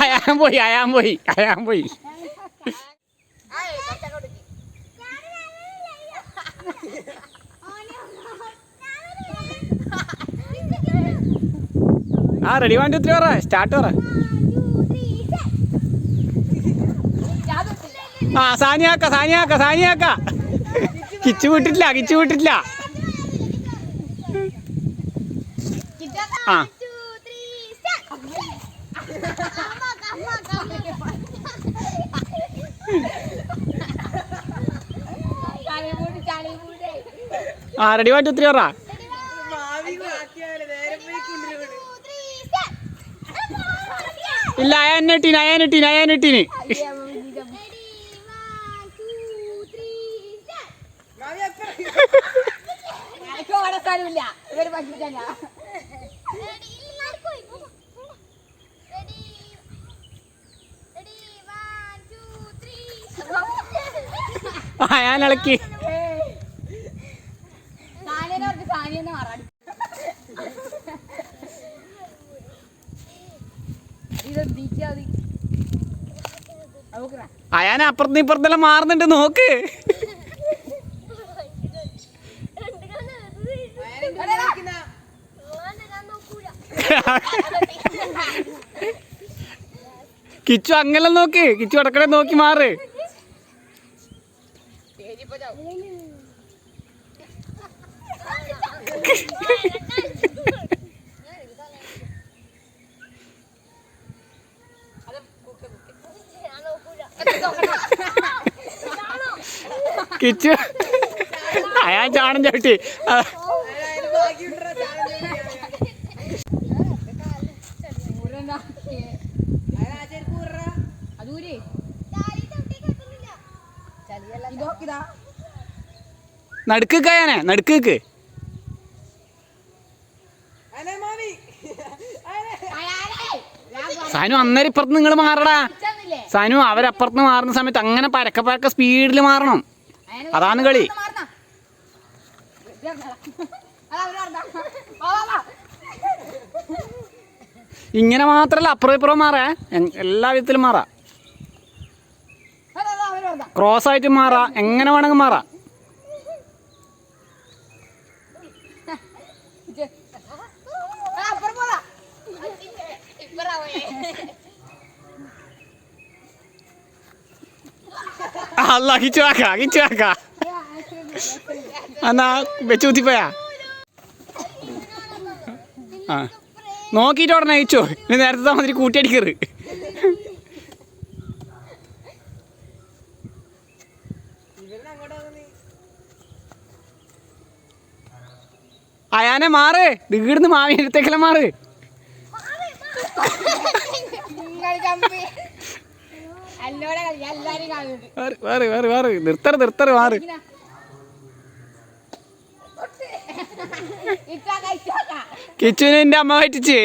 അയാൻ പോയി അയാൻ പോയി അയാൻ പോയി ആ റെഡി വൺ ടു ത്രീ പറ. സ്റ്റാർട്ട് പറ. ആ സാനിയാക്ക സാനിയാക്ക സാനിയാക്ക. കിച്ചു വിട്ടിട്ടില്ല കിച്ചു വിട്ടിട്ടില്ല. ആ. ആ റെഡി വണ്ടി ഒത്തിരി പറ? ഇല്ല അയാൻ ഇട്ടീന് അയാൻ ഇട്ടീന് അയാൻ ഇട്ടീന് സ്ഥലമില്ല ഇവർ പറ്റില്ല അയാൻ ഇളക്കി സാനിയനെ പറഞ്ഞ് സാനിയെന്ന് മാറാടി ഇത് ബീച്ചാ മതി നോക്കണ അയാൻ അപ്പുറത്ത് ഇപ്പുറത്തെല്ലാം മാറുന്നുണ്ട് നോക്ക്. കിച്ചു അങ്ങനെ നോക്ക്. കിച്ചു അടക്കട നോക്കി മാറ്. കിച്ചു. അയാൻ ചാണം ചവിട്ടി. അതൂരേ. നടുക്ക് അയാനെ നടുക്ക് സാനു അന്നേരം ഇപ്പുറത്ത് നിങ്ങൾ മാറടാ. സാനു അവരപ്പുറത്ത് മാറുന്ന സമയത്ത് അങ്ങനെ പരക്കെ പരക്കെ സ്പീഡിൽ മാറണം. അതാണ് കളി. ഇങ്ങനെ മാത്രല്ല അപ്പുറം ഇപ്പുറം മാറാ. എല്ലാ വിധത്തിലും മാറാം. ക്രോസ് ആയിട്ട് മാറാം. എങ്ങനെ വേണമെങ്കിൽ മാറാം. അല്ല കിച്ചു ആക്ക കിച്ചു ആക്ക. എന്നാ വെച്ച് കുത്തിപ്പോയാ. ആ. നോക്കിയിട്ട് ഉടനെ അയച്ചോ ഇനി നേരത്തെ മാതിരി കൂട്ടിയടിക്കറ് അയാനെ മാറ്. ഇവിടുന്ന് മാവിയടുത്തേക്കെല്ലാം മാറ്. വേറ് വേറ് വേറ് നിർത്തറ് നിർത്തറ് മാറ് കിച്ചുവിനെ എന്റെ അമ്മ പറ്റിച്ച്